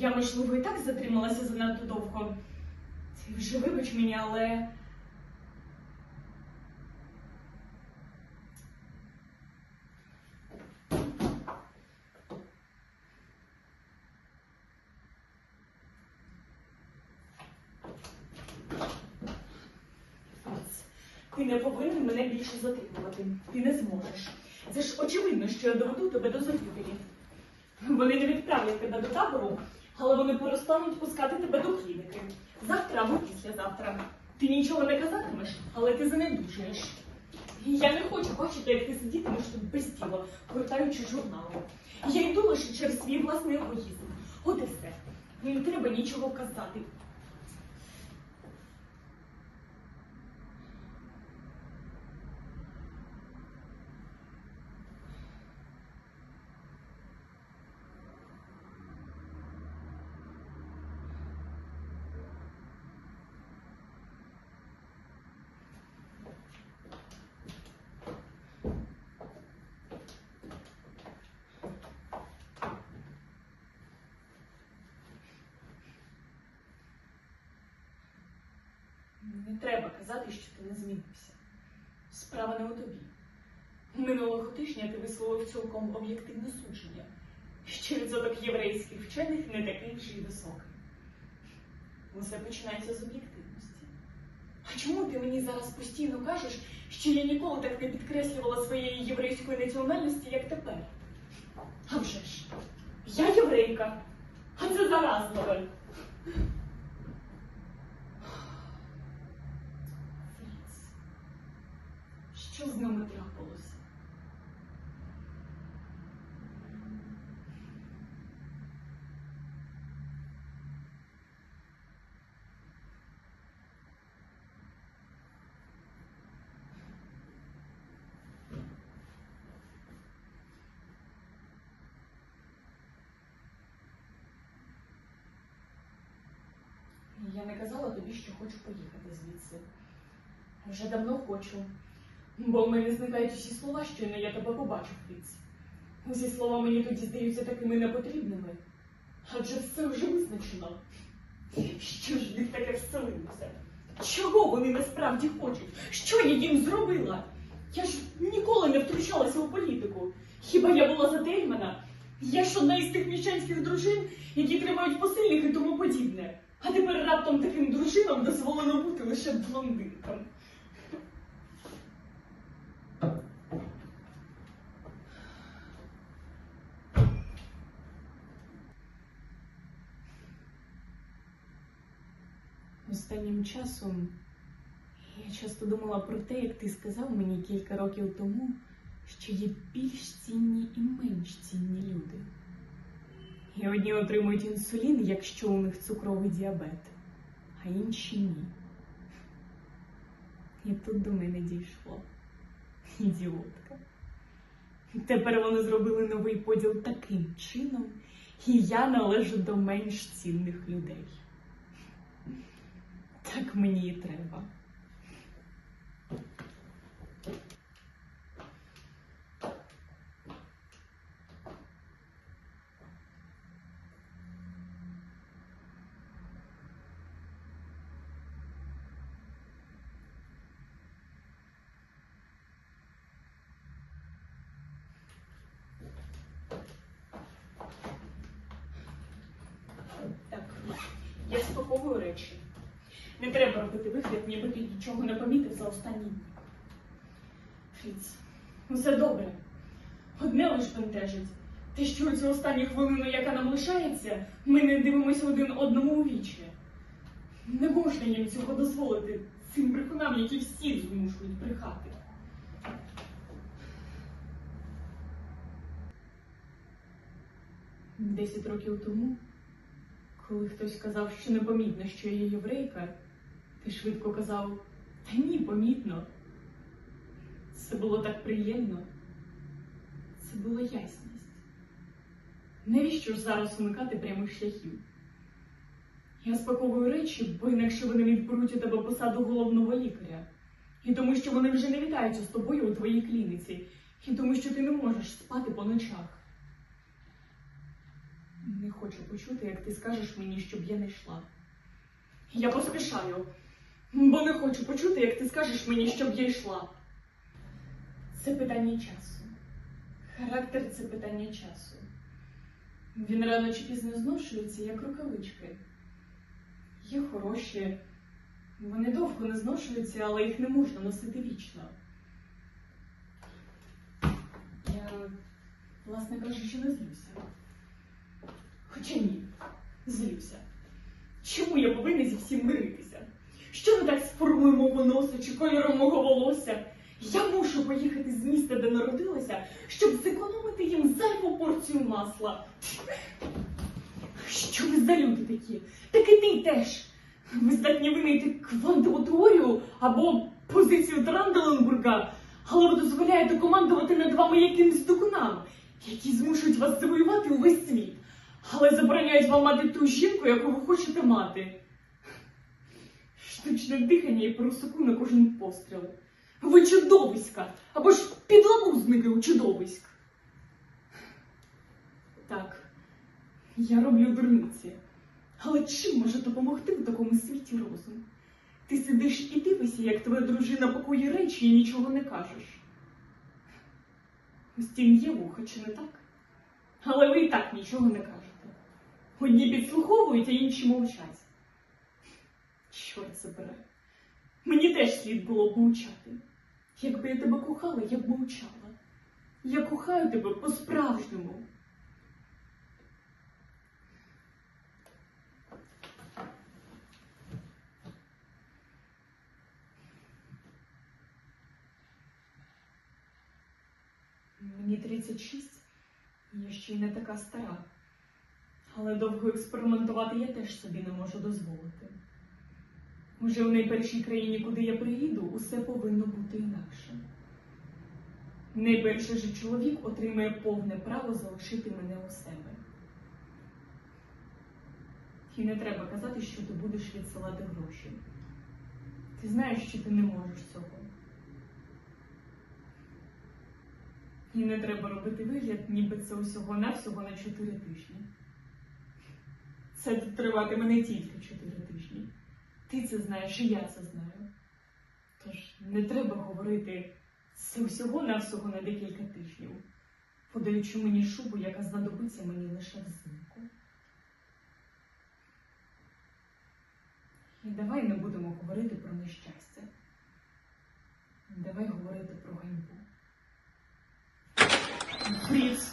Я, можливо, і так затрималася занадто довго. Ти вже вибач мені, але. Ти не повинен мене більше затримувати. Ти не зможеш. Це ж очевидно, що я доведу тебе до загибелі. Вони не відправлять тебе до табору, але вони перестануть пускати тебе до клініки. Завтра або післязавтра. Ти нічого не казатимеш, але ти занедужуєш. Я не хочу бачити, як ти сидітимеш тут без тіла, гортаючи журнали. Я йду лише через свій власний егоїзм. От і все. Не треба нічого казати. Не треба казати, що ти не змінився. Справа не у тобі. Минулого тижня ти висловив цілком об'єктивне судження, що відсоток єврейських вчених не такий вже й високий. Усе починається з об'єктивності. А чому ти мені зараз постійно кажеш, що я ніколи так не підкреслювала своєї єврейської національності, як тепер? А вже ж, я єврейка, а це заразливо. Фріц, що з нами трапилося? Я не казала тобі, що хочу поїхати звідси. Вже давно хочу. Бо в мене зникають усі слова, щойно я тебе побачив, Фріц. Усі слова мені тоді здаються такими непотрібними. Адже все вже визначено. Що ж в них таке вселилося? Чого вони насправді хочуть? Що я їм зробила? Я ж ніколи не втручалася у політику. Хіба я була затримана? Я ж одна із тих міщанських дружин, які тримають посильних і тому подібне. А тепер раптом таким дружинам дозволено бути лише блондинкам. Останнім часом я часто думала про те, як ти сказав мені кілька років тому, що є більш цінні і менш цінні люди. І одні отримують інсулін, якщо у них цукровий діабет, а інші ні. І тут до мене дійшло. Ідіотка. Тепер вони зробили новий поділ таким чином, і я належу до менш цінних людей. Так мені і треба. Так, речі. Не треба робити вигляд, ніби ти нічого не помітив за останні дні. Усе добре. Одне лиш бентежить. Те, що у цю останню хвилину, яка нам лишається, ми не дивимося один одному у вічі. Не можна їм цього дозволити цим брехунам, які всі змушують брехати. Десять років тому, коли хтось сказав, що непомітно, що я єврейка, ти швидко казав, та ні, помітно. Це було так приємно. Це була ясність. Навіщо ж зараз уникати прямих шляхів? Я спаковую речі, бо інакше вони відберуть у тебе посаду головного лікаря. І тому, що вони вже не вітаються з тобою у твоїй клініці, і тому, що ти не можеш спати по ночах. Не хочу почути, як ти скажеш мені, щоб я не йшла. Я поспішаю, бо не хочу почути, як ти скажеш мені, щоб я йшла. Це питання часу. Характер це питання часу. Він рано чи пізно зношується, як рукавички. Є хороші, вони довго не зношуються, але їх не можна носити вічно. Я, власне кажучи, не злюся. Хоча ні, злюся. Чому я повинна зі всім миритися? Що не так з формою мого чи кольором мого волосся? Я мушу поїхати з міста, де народилася, щоб зекономити їм зайву порцію масла. Що ви за люди такі? Так і ти теж. Ви здатні винайти квантову теорію або позицію Транделенбурга, але ви дозволяєте командувати над вами якимсь докунам, які змушують вас завоювати увесь світ, але забороняють вам мати ту жінку, яку ви хочете мати. Штучне дихання і парусаку на кожен постріл. Ви чудовиська, або ж підлабузники у чудовиськ. Так, я роблю дурниці. Але чим може допомогти в такому світі розум? Ти сидиш і дивишся, як твоя дружина пакує речі і нічого не кажеш. У стін є вуха, чи не так? Але ви і так нічого не кажете. Одні підслуховують, а інші мовчать. Чорт забирай. Мені теж слід було б мовчати. Якби я тебе кохала, я б мовчала. Я кохаю тебе по-справжньому. Мені 36, і я ще й не така стара. Але довго експериментувати я теж собі не можу дозволити. Уже в найпершій країні, куди я приїду, усе повинно бути інакше. Найперше же чоловік отримає повне право залишити мене у себе. І не треба казати, що ти будеш відсилати гроші. Ти знаєш, що ти не можеш цього. І не треба робити вигляд, ніби це усього навсього на 4 тижні. Це триватиме не тільки 4 тижні. Ти це знаєш, і я це знаю. Тож не треба говорити з усього на всього на декілька тижнів, подаючи мені шубу, яка знадобиться мені лише взимку. І давай не будемо говорити про нещастя. Давай говорити про ганьбу. Привіт!